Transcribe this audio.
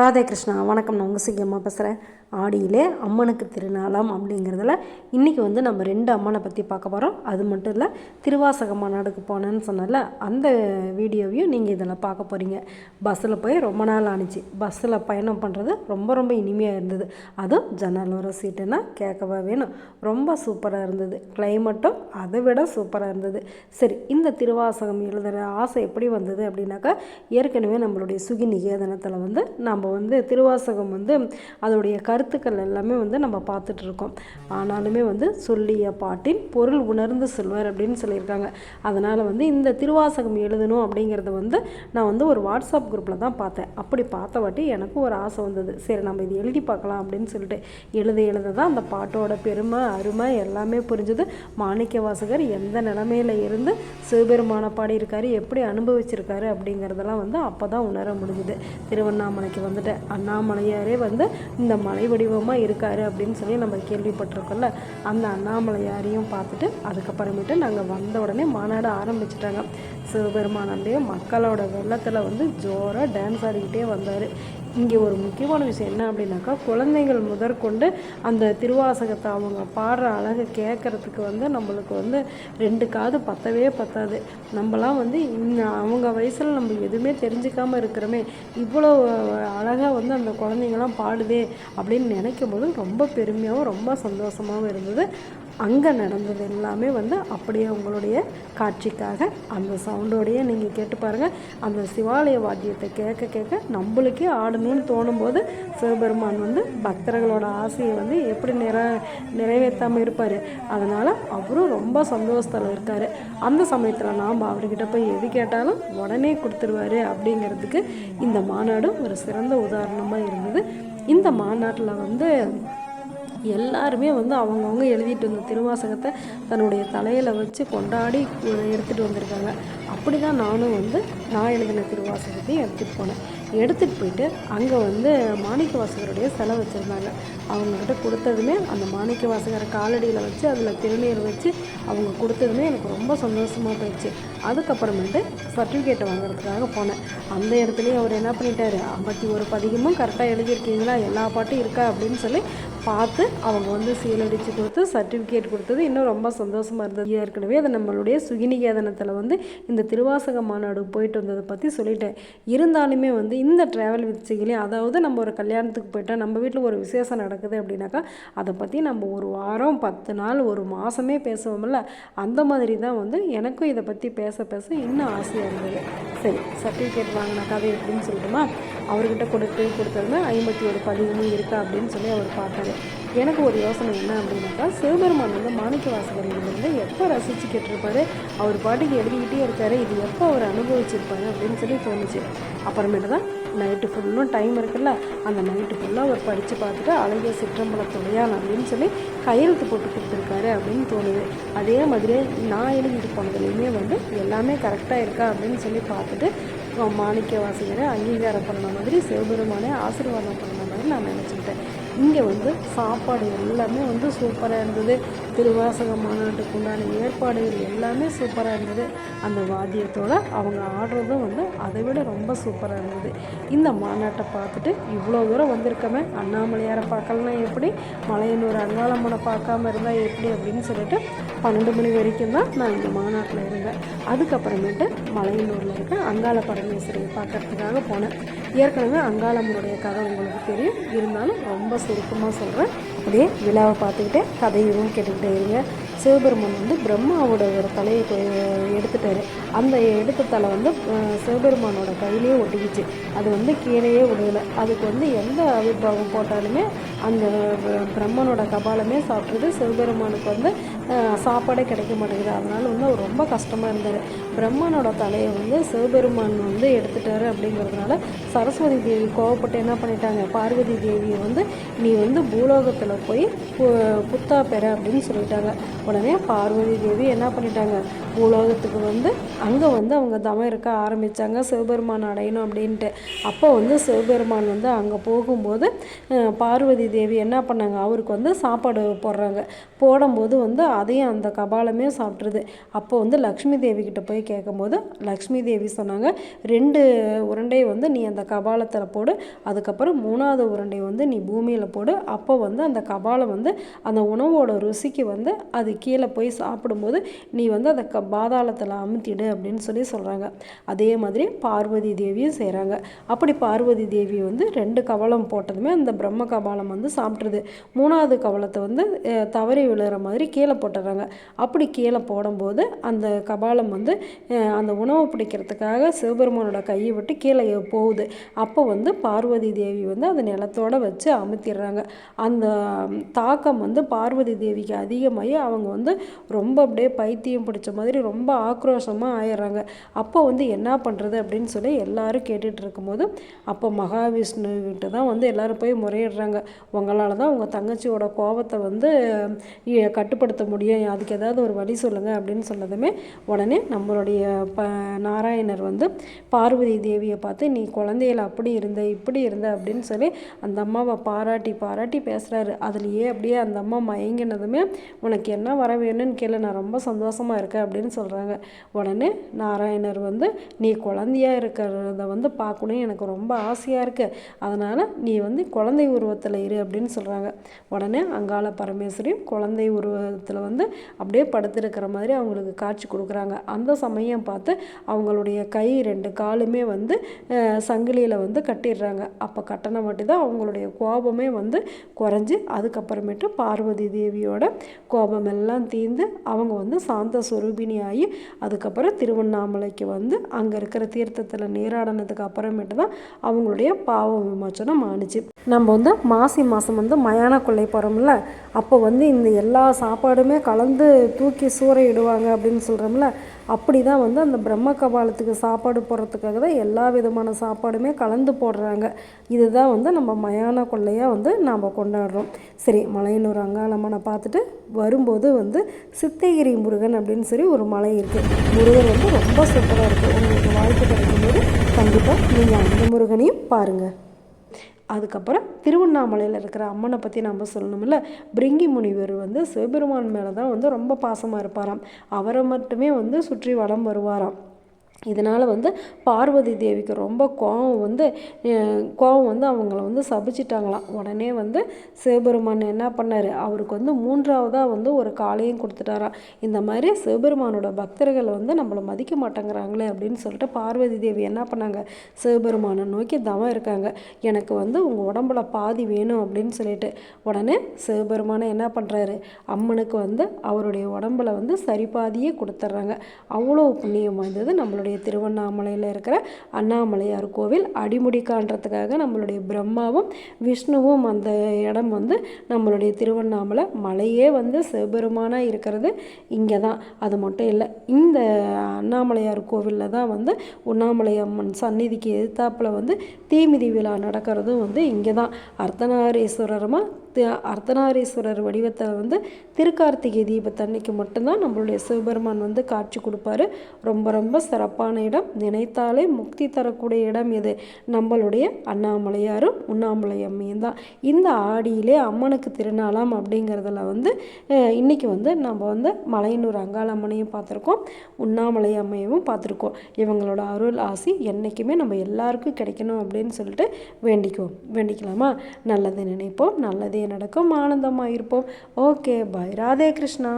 ராதே கிருஷ்ணா வணக்கம். நான் உங்கள் சிங்கம்மா பேசுகிறேன் ஆடியிலே அம்மனுக்கு திருநாளாம் அப்படிங்கிறதுல இன்றைக்கி வந்து நம்ம ரெண்டு அம்மனை பற்றி பார்க்க போகிறோம் அது மட்டும் இல்லை திருவாசக மாநாடுக்கு போனேன்னு சொன்னல அந்த வீடியோவையும் நீங்கள் இதில் பார்க்க போகிறீங்க பஸ்ஸில் போய் ரொம்ப நாள் ஆணுச்சு பஸ்ஸில் பயணம் பண்ணுறது ரொம்ப ரொம்ப இனிமையாக இருந்தது. அதுவும் ஜன்னல் வர சீட்டுன்னா கேட்கவா வேணும். ரொம்ப சூப்பராக இருந்தது. கிளைமேட்டும் அதை விட சூப்பராக இருந்தது. சரி இந்த திருவாசகம் எழுதுகிற ஆசை எப்படி வந்தது அப்படின்னாக்கா ஏற்கனவே நம்மளுடைய சுகி நிகேதனத்தில் வந்து நம்ம வந்து திருவாசகம் வந்து அதோடைய கருத்துக்கள் எல்லாமே வந்து நம்ம பார்த்துட்டு இருக்கோம் ஆனாலுமே வந்து சொல்லிய பாட்டின் பொருள் உணர்ந்து சொல்வார் அப்படின்னு சொல்லியிருக்காங்க. அதனால் வந்து இந்த திருவாசகம் எழுதணும் அப்படிங்கிறத வந்து நான் வந்து ஒரு வாட்ஸ்அப் குரூப்பில் தான் பார்த்தேன். அப்படி பார்த்த வாட்டி எனக்கும் ஒரு ஆசை வந்தது. சரி நம்ம இது எழுதி பார்க்கலாம் அப்படின்னு சொல்லிட்டு எழுத எழுத தான் அந்த பாட்டோட பெருமை அருமை எல்லாமே புரிஞ்சுது. மாணிக்க வாசகர் எந்த நிலமையில இருந்து சிவபெருமான பாடியிருக்காரு எப்படி அனுபவிச்சிருக்காரு அப்படிங்கிறதெல்லாம் வந்து அப்போ தான் உணர முடிஞ்சுது. திருவண்ணாமலைக்கு வந்துட்டு அண்ணாமலையாரே வந்து இந்த மலை வடிவமாக இருக்கார் அப்படின்னு சொல்லி நம்ம கேள்விப்பட்டிருக்கோம்ல. அந்த அண்ணாமலையாரையும் பார்த்துட்டு அதுக்கப்புறமேட்டு நாங்கள் வந்த உடனே மாநாடு ஆரம்பிச்சிட்டாங்க. சிவபெருமானந்தே மக்களோட வெள்ளத்தில் வந்து ஜோராக டான்ஸ் ஆடிக்கிட்டே வந்தார். இங்கே ஒரு முக்கியமான விஷயம் என்ன அப்படின்னாக்கா குழந்தைகள் முதற்கொண்டு அந்த திருவாசகத்தை அவங்க பாடுற அழகை கேட்குறதுக்கு வந்து நம்மளுக்கு வந்து ரெண்டு காது பத்தவே பத்தாது. நம்மலாம் வந்து அவங்க வயசில் நம்ம எதுவுமே தெரிஞ்சுக்காமல் இருக்கிறோமே இவ்வளோ அழகாக வந்து அந்த குழந்தைங்களாம் பாடுதே அப்படின்னு நினைக்கும் போது ரொம்ப பெருமையாகவும் ரொம்ப சந்தோஷமாகவும் இருந்தது. அங்கே நடந்தது எல்லாமே வந்து அப்படியே உங்களுடைய காட்சிக்காக அந்த சவுண்டோடையே நீங்கள் கேட்டு பாருங்கள் அந்த சிவாலய வாத்தியத்தை கேட்க கேட்க நம்மளுக்கே ஆடணும்னு தோணும்போது சிவபெருமான் வந்து பக்தர்களோட ஆசையை வந்து எப்படி நிற நிறைவேற்றாமல் இருப்பார். அதனால் அவரும் ரொம்ப சந்தோஷத்தில் இருக்கார். அந்த சமயத்தில் நாம் அவர்கிட்ட போய் எது கேட்டாலும் உடனே கொடுத்துருவாரு அப்படிங்கிறதுக்கு இந்த மாநாடு ஒரு சிறந்த உதாரணமாக இருந்தது. இந்த மாநாட்டில் வந்து எல்லாருமே வந்து அவங்கவுங்க எழுதிட்டு வந்த திருவாசகத்தை தன்னுடைய தலையில் வச்சு கொண்டாடி எடுத்துகிட்டு வந்திருக்காங்க. அப்படி தான் நானும் வந்து நான் எழுதின திருவாசகத்தையும் எடுத்துகிட்டு போனேன். எடுத்துகிட்டு போயிட்டு அங்கே வந்து மாணிக்க வாசகருடைய சிலை வச்சுருந்தாங்க. அவங்கக்கிட்ட கொடுத்ததுமே அந்த மாணிக்க வாசகரை காலடியில் வச்சு அதில் திருநீர் வச்சு அவங்க கொடுத்ததுமே எனக்கு ரொம்ப சந்தோஷமாக போயிடுச்சு. அதுக்கப்புறமேட்டு சர்டிஃபிகேட்டை வாங்குறதுக்காக போனேன். அந்த இடத்துலையும் அவர் என்ன பண்ணிட்டார்? ஐம்பத்தி ஒரு பதிகமும் கரெக்டாக எழுதியிருக்கீங்களா? எல்லா பாட்டும் இருக்கா? அப்படின்னு சொல்லி பார்த்து அவங்க வந்து சீலடித்து கொடுத்து சர்டிஃபிகேட் கொடுத்தது. இன்னும் ரொம்ப சந்தோஷமாக இருந்தது. ஏற்கனவே அது நம்மளுடைய சுகிநிகேதனத்தில் வந்து இந்த திருவாசக மாநாடு போயிட்டு வந்ததை பற்றி சொல்லிட்டேன். இருந்தாலுமே வந்து இந்த ட்ராவல் வித் அதாவது நம்ம ஒரு கல்யாணத்துக்கு போயிட்டால் நம்ம வீட்டில் ஒரு விசேஷம் நடக்குது அப்படின்னாக்கா அதை பற்றி நம்ம ஒரு வாரம் பத்து நாள் ஒரு மாதமே பேசுவோம்ல. அந்த மாதிரி தான் வந்து எனக்கும் இதை பற்றி பேச பேச இன்னும் ஆசையாக இருந்தது. சரி சர்டிஃபிகேட் வாங்கின கதை எப்படின்னு சொல்லட்டுமா? அவர்கிட்ட கொடுத்து கொடுத்ததுமே ஐம்பத்தி ஒரு பதிவுமே இருக்கா அப்படின்னு சொல்லி அவர் பார்த்தாரு. எனக்கு ஒரு யோசனை என்ன அப்படின்னாக்கா சிவபெருமான் வந்து மாணிக்க வாசகரிலிருந்து எப்போ ரசித்து கேட்டிருப்பாரு அவர் பாட்டுக்கு எழுதிக்கிட்டே இருக்காரு. இது எப்போ அவர் அனுபவிச்சிருப்பாரு அப்படின்னு சொல்லி தோணுச்சு. அப்புறமேட்டு தான் நைட்டு ஃபுல்லும் டைம் இருக்குல்ல அந்த நைட்டு ஃபுல்லாக அவர் படித்து பார்த்துட்டு அழகிய சிற்றம்பலத்துடையான் அப்படின்னு சொல்லி கையெழுத்து போட்டு கொடுத்துருக்காரு அப்படின்னு தோணுது. அதே மாதிரி நான் எழுதிட்டு போனதுலேயுமே வந்து எல்லாமே கரெக்டாக இருக்கா அப்படின்னு சொல்லி பார்த்துட்டு மாணிக்க வாசிகரை அங்கீகாரம் பண்ண மாதிரி சிவபெருமானே ஆசீர்வாதம் பண்ண மாதிரி நான் நினச்சிக்கிட்டேன். இங்கே வந்து சாப்பாடு எல்லாமே வந்து சூப்பராக இருந்தது. திருவாசக மாநாட்டுக்கு உண்டான ஏற்பாடுகள் எல்லாமே சூப்பராக இருந்தது. அந்த வாத்தியத்தோடு அவங்க ஆடுறதும் வந்து அதை விட ரொம்ப சூப்பராக இருந்தது. இந்த மாநாட்டை பார்த்துட்டு இவ்வளோ தூரம் வந்திருக்கமே அண்ணாமலையாரை பார்க்கலனா எப்படி மலையனூர் அங்காளம்மனை பார்க்காம இருந்தால் எப்படி அப்படின்னு சொல்லிட்டு பன்னெண்டு மணி வரைக்கும் தான் நான் இந்த மாநாட்டில் இருந்தேன். அதுக்கப்புறமேட்டு மலையனூரில் இருக்க அங்காள பரமேஸ்வரியை பார்க்கறதுக்காக போனேன். ஏற்கனவே அங்காளம்மனுடைய கதை உங்களுக்கு தெரியும். இருந்தாலும் ரொம்ப சுருக்கமாக சொல்கிறேன் அப்படியே விழாவை பார்த்துக்கிட்டே கதையும் கேட்டுக்கிட்டே இருங்க. சிவபெருமான் வந்து பிரம்மாவோட ஒரு தலையை எடுத்துட்டாரு. அந்த எடுத்த தலை வந்து சிவபெருமானோட கையிலேயே ஒட்டிக்கிச்சு. அது வந்து கீழேயே விடுகலை அதுக்கு வந்து எந்த அவிர்வாவம் போட்டாலுமே அந்த பிரம்மனோட கபாலமே சாப்பிட்றது சிவபெருமானுக்கு வந்து சாப்பாடே கிடைக்க மாட்டேங்குது. அதனால் வந்து அவர் ரொம்ப கஷ்டமாக இருந்தார். பிரம்மனோட தலையை வந்து சிவபெருமான் வந்து எடுத்துட்டாரு அப்படிங்கிறதுனால சரஸ்வதி தேவி கோவப்பட்டு என்ன பண்ணிட்டாங்க? பார்வதி தேவியை வந்து நீ வந்து பூலோகத்தில் போய் புத்தா பெற அப்படின்னு சொல்லிட்டாங்க. உடனே பார்வதி தேவி என்ன பண்ணிட்டாங்க? பூலோகத்துக்கு வந்து அங்கே வந்து அவங்க தவம் இருக்க ஆரம்பித்தாங்க சிவபெருமான் அடையணும் அப்படின்ட்டு. அப்போ வந்து சிவபெருமான் வந்து அங்கே போகும்போது பார்வதி தேவி என்ன பண்ணாங்க? அவருக்கு வந்து சாப்பாடு போடுறாங்க. போடும்போது வந்து அதையும் அந்த கபாலமே சாப்பிட்ருது அப்போ வந்து லக்ஷ்மி தேவி கிட்ட போய் கேட்கும்போது லக்ஷ்மி தேவி சொன்னாங்க ரெண்டு உருண்டையை வந்து நீ அந்த கபாலத்தில் போடு. அதுக்கப்புறம் மூணாவது உருண்டை வந்து நீ பூமியில் போடு. அப்போ வந்து அந்த கபாலம் வந்து அந்த உணவோட ருசிக்கு வந்து அது கீழே போய் சாப்பிடும்போது நீ வந்து அதை க பாதாளத்தில் அமுத்திடு அப்படின்னு சொல்லி சொல்கிறாங்க அதே மாதிரி பார்வதி தேவியும் செய்கிறாங்க அப்படி பார்வதி தேவி வந்து ரெண்டு கவலம் போட்டதுமே அந்த பிரம்ம கபாலம் வந்து சாப்பிட்ருது மூணாவது கவலத்தை வந்து தவறி விழுகிற மாதிரி கீழே போட்டுறாங்க. அப்படி கீழே போடும்போது அந்த கபாலம் வந்து அந்த உணவு பிடிக்கிறதுக்காக சிவபெருமானோட கையை விட்டு கீழே போகுது. அப்போ வந்து பார்வதி தேவி வந்து அந்த நிலத்தோடு வச்சு அமுத்திடுறாங்க. அந்த தாக்கம் வந்து பார்வதி தேவிக்கு அதிகமாகி அவங்க வந்து ரொம்ப அப்படியே பைத்தியம் பிடிச்ச மாதிரி ரொம்ப ஆக்ரோஷமாக ஆயிடுறாங்க. அப்போ வந்து என்ன பண்ணுறது அப்படின்னு சொல்லி எல்லாரும் கேட்டுட்டு இருக்கும்போது அப்போ மகாவிஷ்ணுக்கிட்ட தான் வந்து எல்லோரும் போய் முறையிடுறாங்க. உங்களால் தான் உங்கள் தங்கச்சியோட கோபத்தை வந்து கட்டுப்படுத்த முடியும். அதுக்கு ஏதாவது ஒரு வழி சொல்லுங்கள் அப்படின்னு சொன்னதுமே உடனே நம்மளுடைய ப நாராயணர் வந்து பார்வதி தேவியை பார்த்து நீ குழந்தையில அப்படி இருந்த இப்படி இருந்த அப்படின்னு சொல்லி அந்த அம்மாவை பாராட்டி பாராட்டி பேசுகிறாரு அதுலேயே அப்படியே அந்த அம்மா மயங்கினதுமே உனக்கு என்ன வர வேணும்னு கேளு. நான் ரொம்ப சந்தோஷமாக இருக்கேன் அப்படின்னு சொல்கிறாங்க உடனே நாராயணர் வந்து நீ குழந்தையாக இருக்கிறத வந்து பார்க்கணும் எனக்கு ரொம்ப ஆசையாக இருக்குது அதனால் நீ வந்து குழந்தை உருவத்தில் இரு அப்படின்னு சொல்கிறாங்க உடனே அங்காள பரமேஸ்வரியும் குழந்தை உருவத்தில் வந்து அப்படியே படுத்திருக்கிற மாதிரி அவங்களுக்கு காட்சி கொடுக்குறாங்க. அந்த சமயம் பார்த்து அவங்களுடைய கை ரெண்டு காலுமே வந்து சங்கிலியில் வந்து கட்டிடுறாங்க. அப்போ கட்டணம் மட்டும் தான் அவங்களுடைய கோபமே வந்து குறைஞ்சி அதுக்கப்புறமேட்டு பார்வதி தேவியோட கோபம் எல்லாம் தீர்ந்து அவங்க வந்து சாந்த சுரூபிணி ஆகி அதுக்கப்புறம் திருவண்ணாமலைக்கு வந்து அங்கே இருக்கிற தீர்த்தத்தில் நீராடினதுக்கு அப்புறமேட்டு தான் அவங்களுடைய பாவ விமோச்சனம் ஆணுச்சு நம்ம வந்து மாசி மாதம் வந்து மயான கொள்ளை போகிறோம்ல அப்போ வந்து இந்த எல்லா சாப்பாடுமே கலந்து தூக்கி சூறையிடுவாங்க அப்படின்னு சொல்கிறோம்ல அப்படி தான் வந்து அந்த பிரம்ம கபாலத்துக்கு சாப்பாடு போடுறதுக்காக தான் எல்லா விதமான சாப்பாடுமே கலந்து போடுறாங்க. இதுதான் வந்து நம்ம மயான கொள்ளையாக வந்து நாம் கொண்டாடுறோம். சரி மலையனூர் அங்காளம்மனை பார்த்துட்டு வரும்போது வந்து சித்தகிரி முருகன் அப்படின்னு சொல்லி ஒரு மலை இருக்குது முருகன் வந்து ரொம்ப சூப்பராக இருக்குது உங்களுக்கு வாய்ப்பு கிடைக்கும்போது கண்டிப்பாக நீங்கள் அந்த முருகனையும் பாருங்கள் அதுக்கப்புறம் திருவண்ணாமலையில் இருக்கிற அம்மனை பற்றி நம்ம சொல்லணும்ல. பிரிங்கி முனிவர் வந்து சிவபெருமான் மேலே தான் வந்து ரொம்ப பாசமாக இருப்பாராம். அவரை மட்டுமே வந்து சுற்றி வளம் வருவாராம். இதனால் வந்து பார்வதி தேவிக்கு ரொம்ப கோபம் வந்து கோபம் வந்து அவங்கள வந்து சபிச்சிட்டாங்களாம். உடனே வந்து சிவபெருமான் என்ன பண்ணார்? அவருக்கு வந்து மூன்றாவதாக வந்து ஒரு காலையும் கொடுத்துட்டாராம். இந்த மாதிரி சிவபெருமானோட பக்தர்கள் வந்து நம்மளை மதிக்க மாட்டேங்கிறாங்களே அப்படின்னு சொல்லிட்டு பார்வதி தேவி என்ன பண்ணாங்க? சிவபெருமானை நோக்கி தவம் இருக்காங்க. எனக்கு வந்து உங்கள் உடம்புல பாதி வேணும் அப்படின்னு சொல்லிட்டு. உடனே சிவபெருமானை என்ன பண்ணுறாரு அம்மனுக்கு வந்து அவருடைய உடம்புல வந்து சரிபாதியே கொடுத்துட்றாங்க. அவ்வளோ புண்ணியம் வந்தது நம்மளுடைய நம்மளுடைய திருவண்ணாமலையில் இருக்கிற அண்ணாமலையார் கோவில் அடிமுடி காண்றதுக்காக நம்மளுடைய பிரம்மாவும் விஷ்ணுவும் அந்த இடம் வந்து நம்மளுடைய திருவண்ணாமலை மலையே வந்து சிவபெருமானாக இருக்கிறது இங்கே தான் அது மட்டும் இல்லை இந்த அண்ணாமலையார் கோவிலில் தான் வந்து உண்ணாமலை அம்மன் சந்நிதிக்கு எதிர்த்தாப்பில் வந்து தீமிதி விழா நடக்கிறதும் வந்து இங்கே தான் அர்த்தநாரீஸ்வரமாக அர்த்தநாரீஸ்வரர் வடிவத்தை வந்து திருக்கார்த்திகை தீபத்தன்னைக்கு மட்டும்தான் நம்மளுடைய சிவபெருமான் வந்து காட்சி கொடுப்பாரு. ரொம்ப ரொம்ப சிறப்பான இடம். நினைத்தாலே முக்தி தரக்கூடிய இடம் எது நம்மளுடைய அண்ணாமலையாரும் உண்ணாமலை அம்மையும் தான். இந்த ஆடியிலே அம்மனுக்கு திருநாளாம் அப்படிங்கிறதுல வந்து இன்றைக்கி வந்து நம்ம வந்து மலையனூர் அங்காளம்மனையும் பார்த்துருக்கோம். உண்ணாமலை அம்மையவும் பார்த்துருக்கோம். இவங்களோட அருள் ஆசி என்றைக்குமே நம்ம எல்லாருக்கும் கிடைக்கணும் அப்படின்னு சொல்லிட்டு வேண்டிக்குவோம். வேண்டிக்கலாமா? நல்லது நினைப்போம். நல்லதே நடக்கும் ஆனந்தமாக இருப்போம் ஓகே பாய் ராதே கிருஷ்ணா.